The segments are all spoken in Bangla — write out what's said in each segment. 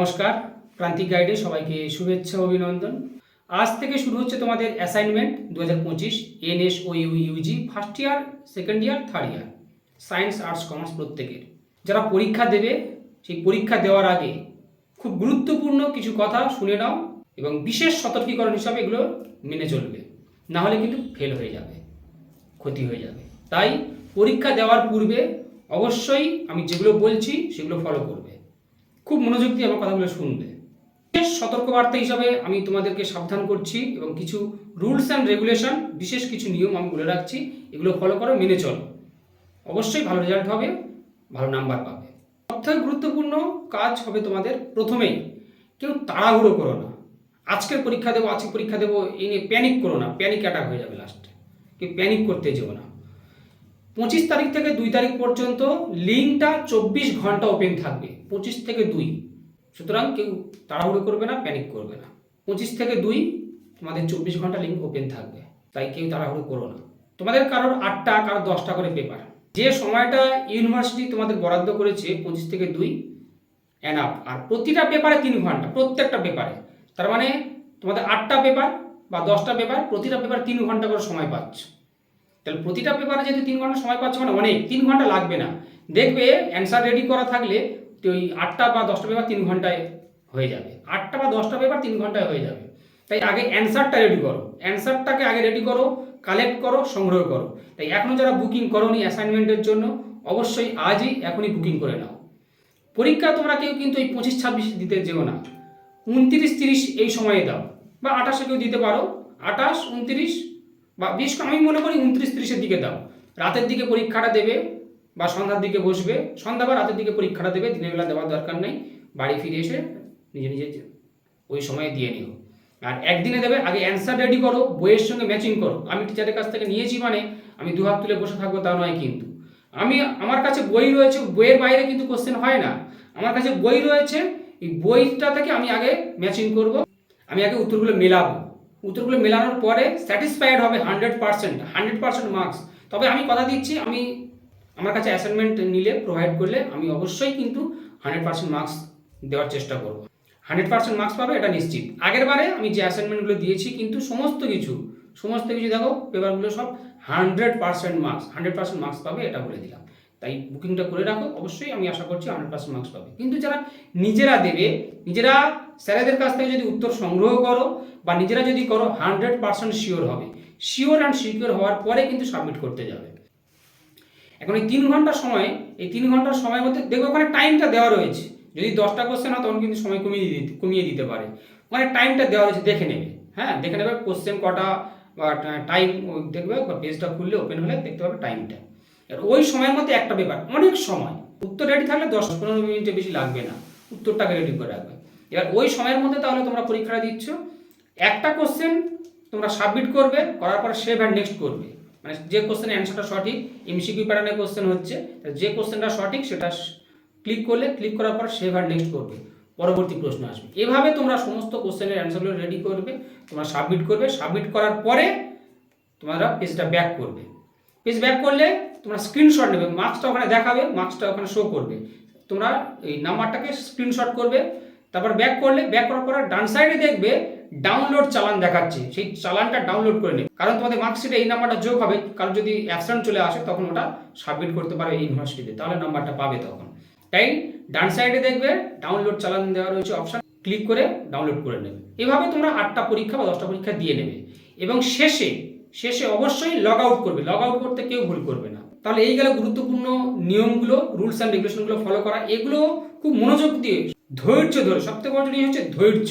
নমস্কার প্রান্তিক গাইডে সবাইকে শুভেচ্ছা, অভিনন্দন। আজ থেকে শুরু হচ্ছে তোমাদের অ্যাসাইনমেন্ট দু হাজার পঁচিশ NS O U UG first year second year third year science arts commerce প্রত্যেকের। যারা পরীক্ষা দেবে, সেই পরীক্ষা দেওয়ার আগে খুব গুরুত্বপূর্ণ কিছু কথা শুনে নাও এবং বিশেষ সতর্কীকরণ হিসাবে এগুলো মেনে চলবে। না হলে কিন্তু ফেল হয়ে যাবে, ক্ষতি হয়ে যাবে। তাই পরীক্ষা দেওয়ার পূর্বে অবশ্যই আমি যেগুলো বলছি, সেগুলো ফলো করবে। খুব মনোযোগ দিয়ে আমার কথাগুলো শুনবে। বিশেষ সতর্কবার্তা হিসাবে আমি তোমাদেরকে সাবধান করছি এবং কিছু রুলস অ্যান্ড রেগুলেশন, বিশেষ কিছু নিয়ম আমি বলে রাখছি, এগুলো ফলো করো, মেনে চলো। অবশ্যই ভালো রেজাল্ট হবে, ভালো নাম্বার পাবে। সবথেকে গুরুত্বপূর্ণ কাজ হবে তোমাদের প্রথমেই কেউ তাড়াহুড়ো করো না। আজকের পরীক্ষা দেবো আজকে পরীক্ষা দেবো, এই নিয়ে প্যানিক করো না প্যানিক অ্যাটাক হয়ে যাবে লাস্টে কেউ প্যানিক করতে যেও না। পঁচিশ তারিখ থেকে দুই তারিখ পর্যন্ত লিঙ্কটা চব্বিশ ঘণ্টা ওপেন থাকবে। পঁচিশ থেকে দুই। সুতরাং কেউ তাড়াহুড়ো করবে না প্যানিক করবে না। পঁচিশ থেকে দুই, তোমাদের চব্বিশ ঘণ্টা লিঙ্ক ওপেন থাকবে। তাই কেউ তাড়াহুড়ো করো না। তোমাদের কারোর আটটা, কারোর দশটা করে পেপার যে সময়টা ইউনিভার্সিটি তোমাদের বরাদ্দ করেছে, পঁচিশ থেকে দুই অ্যানাপ আর প্রতিটা পেপারে তিন ঘণ্টা, প্রত্যেকটা পেপারে তার মানে তোমাদের আটটা পেপার বা দশটা পেপার প্রতিটা পেপার তিন ঘণ্টা করে সময় পাচ্ছ। তাহলে প্রতিটা পেপারে যদি তিন ঘণ্টা সময় পাচ্ছ মানে অনেক, তিন ঘণ্টা লাগবে না। দেখবে অ্যান্সার রেডি করা থাকলে ওই আটটা বা দশটা পেপার তিন ঘন্টায় হয়ে যাবে। আটটা বা দশটা পেপার তিন ঘন্টায় হয়ে যাবে। তাই আগে অ্যান্সারটা রেডি করো। অ্যান্সারটাকে আগে রেডি করো কালেক্ট করো, সংগ্রহ করো। তাই এখনও যারা বুকিং করোনি অ্যাসাইনমেন্টের জন্য, অবশ্যই আজই এখনই বুকিং করে নাও। পরীক্ষা তোমরা কেউ কিন্তু এই পঁচিশ, ছাব্বিশ দিতে যেও না। উনত্রিশ, তিরিশ এই সময়ে দাও। বা আঠাশে কেউ দিতে পারো। আঠাশ, উনত্রিশ বা বিশ আমি মনে করি উনত্রিশ তিরিশের দিকে দাও। রাতের দিকে পরীক্ষাটা দেবে বা সন্ধ্যার দিকে বসবে। সন্ধ্যা বা রাতের দিকে পরীক্ষাটা দেবে দিনের বেলা দেওয়ার দরকার নেই। বাড়ি ফিরে এসে নিজে নিজে ওই সময়ে দিয়ে নিও। আর একদিনে দেবে, আগে অ্যান্সার রেডি করো, বইয়ের সঙ্গে ম্যাচিং করো। আমি টিচারের কাছ থেকে নিয়েছি মানে আমি দু হাত তুলে বসে থাকব তা নয় কিন্তু। আমি, আমার কাছে বই রয়েছে, বইয়ের বাইরে কিন্তু কোশ্চেন হয় না। আমার কাছে বই রয়েছে, এই বইটা থেকে আমি আগে ম্যাচিং করব, আমি আগে উত্তরগুলো মেলাবো। উত্তরগুলো মেলানোর পরে স্যাটিসফাইড হবে hundred percent hundred percent marks তবে আমি কথা দিচ্ছি, আমি আমার কাছে অ্যাসাইনমেন্ট নিলে প্রোভাইড করলে আমি অবশ্যই কিন্তু হান্ড্রেড পার্সেন্ট মার্কস দেওয়ার চেষ্টা করব। হান্ড্রেড পার্সেন্ট মার্কস পাবে, এটা নিশ্চিত। আগের বারে আমি যে অ্যাসাইনমেন্টগুলো দিয়েছি, কিন্তু সমস্ত কিছু সমস্ত কিছু দেখো পেপারগুলো সব hundred percent marks hundred percent marks পাবে, এটা বলে দিলাম। তাই বুকিংটা করে রাখো। অবশ্যই আমি আশা করছি হান্ড্রেড পার্সেন্ট মার্কস পাবে। কিন্তু যারা নিজেরা দেবে, নিজেরা স্যারেদের কাছ থেকে যদি উত্তর সংগ্রহ করো বা নিজেরা যদি করো হান্ড্রেড পার্সেন্ট শিওর হবে। শিওর অ্যান্ড সিকিওর হওয়ার পরে কিন্তু সাবমিট করতে যাবে। এখন এই তিন ঘণ্টার সময়, এই তিন ঘণ্টার সময়ের মধ্যে দেখবে ওখানে টাইমটা দেওয়া রয়েছে। যদি দশটা কোশ্চেন হয়, তখন কিন্তু সময় কমিয়ে দিতে কমিয়ে দিতে পারে। ওখানে টাইমটা দেওয়া রয়েছে, দেখে নেবে। হ্যাঁ দেখে নেবে কোশ্চেন কটা বা টাইম দেখবে পেজটা খুললে ওপেন হলে দেখতে পাবে টাইমটা ওই সময়ের মধ্যে একটা পেপার অনেক সময়। উত্তর রেডি থাকলে দশ পনেরো মিনিটে বেশি লাগবে না, উত্তরটাকে রেডি করে রাখবে। এবার ওই সময়ের মধ্যে তাহলে তোমরা পরীক্ষাটা দিচ্ছ, একটা কোশ্চেন তোমরা সাবমিট করবে, করার পর সেভ অ্যান্ড নেক্সট করবে। মানে যে কোশ্চেনের অ্যান্সারটা সঠিক এমসিকিউ প্যাটার্নের কোশ্চেন হচ্ছে যে কোশ্চেনটা সঠিক সেটা ক্লিক করলে ক্লিক করার পর সেভ আর নেক্সট করবে। পরবর্তী প্রশ্ন আসবে। এভাবে তোমরা সমস্ত কোশ্চেনের অ্যান্সারগুলো রেডি করবে, তোমরা সাবমিট করবে। সাবমিট করার পরে তোমরা পেজটা ব্যাক করবে। পেজ ব্যাক করলে তোমরা স্ক্রিনশট নেবে মার্কসটা ওখানে দেখাবে মার্কসটা ওখানে শো করবে। তোমরা এই নাম্বারটাকে স্ক্রিনশট করবে, তারপর ব্যাক করলে ব্যাক করার পরে ডান সাইডে দেখবে ডাউনলোড চালান দেখাচ্ছে, সেই চালানটা ডাউনলোড করে নেবে। কারণ তোমাদের মার্কশিটে এই নাম্বারটা যোগ হবে, কারণ যদি অ্যাবসেন্ট চলে আসে, তখন ওটা সাবমিট করতে পারবে ইউনিভার্সিটিতে তাহলে নাম্বারটা পাবে তখন। তাই ডান সাইডে দেখবে ডাউনলোড চালান দেওয়া রয়েছে অপশান ক্লিক করে ডাউনলোড করে নেবে। এভাবে তোমরা আটটা পরীক্ষা বা দশটা পরীক্ষা দিয়ে নেবে। এবং শেষে শেষে অবশ্যই লগ আউট করবে। লগ আউট করতে কেউ ভুল করবে না। তাহলে এই গেল গুরুত্বপূর্ণ নিয়মগুলো রুলস অ্যান্ড রেগুলেশনগুলো ফলো করা। এগুলো খুব মনোযোগ দিয়ে, ধৈর্য ধরে, সবথেকে বড় জিনিস হচ্ছে ধৈর্য।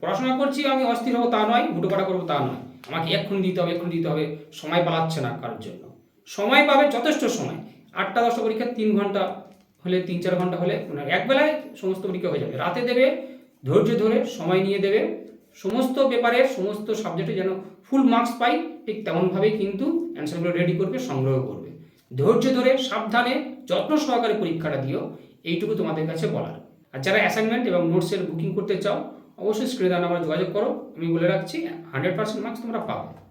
পড়াশোনা করছি আমি, অস্থির হব তা নয় হুটোপাটা করব তা নয়। আমাকে এক্ষুনি দিতে হবে, এক্ষুনি দিতে হবে, সময় পালাচ্ছে না কারোর জন্য। সময় পাবে যথেষ্ট সময়। আটটা দশটা পরীক্ষা তিন ঘণ্টা হলে, তিন চার ঘণ্টা হলে মানে একবেলায় সমস্ত পরীক্ষা হয়ে যাবে। রাতে দেবে, ধৈর্য ধরে সময় নিয়ে দেবে। সমস্ত পেপারের সমস্ত সাবজেক্টে যেন ফুল মার্কস পাই, ঠিক তেমনভাবেই কিন্তু অ্যান্সারগুলো রেডি করবে, সংগ্রহ করবে। ধৈর্য ধরে, সাবধানে, যত্ন সহকারে পরীক্ষাটা দিও, এইটুকু তোমাদের কাছে বলার। আর যারা অ্যাসাইনমেন্ট এবং নোটসের বুকিং করতে চাও, অবশ্যই স্ক্রিনে দেওয়া যোগাযোগ করো। আমি বলে রাখছি হান্ড্রেড পার্সেন্ট মার্কস তোমরা পাবে।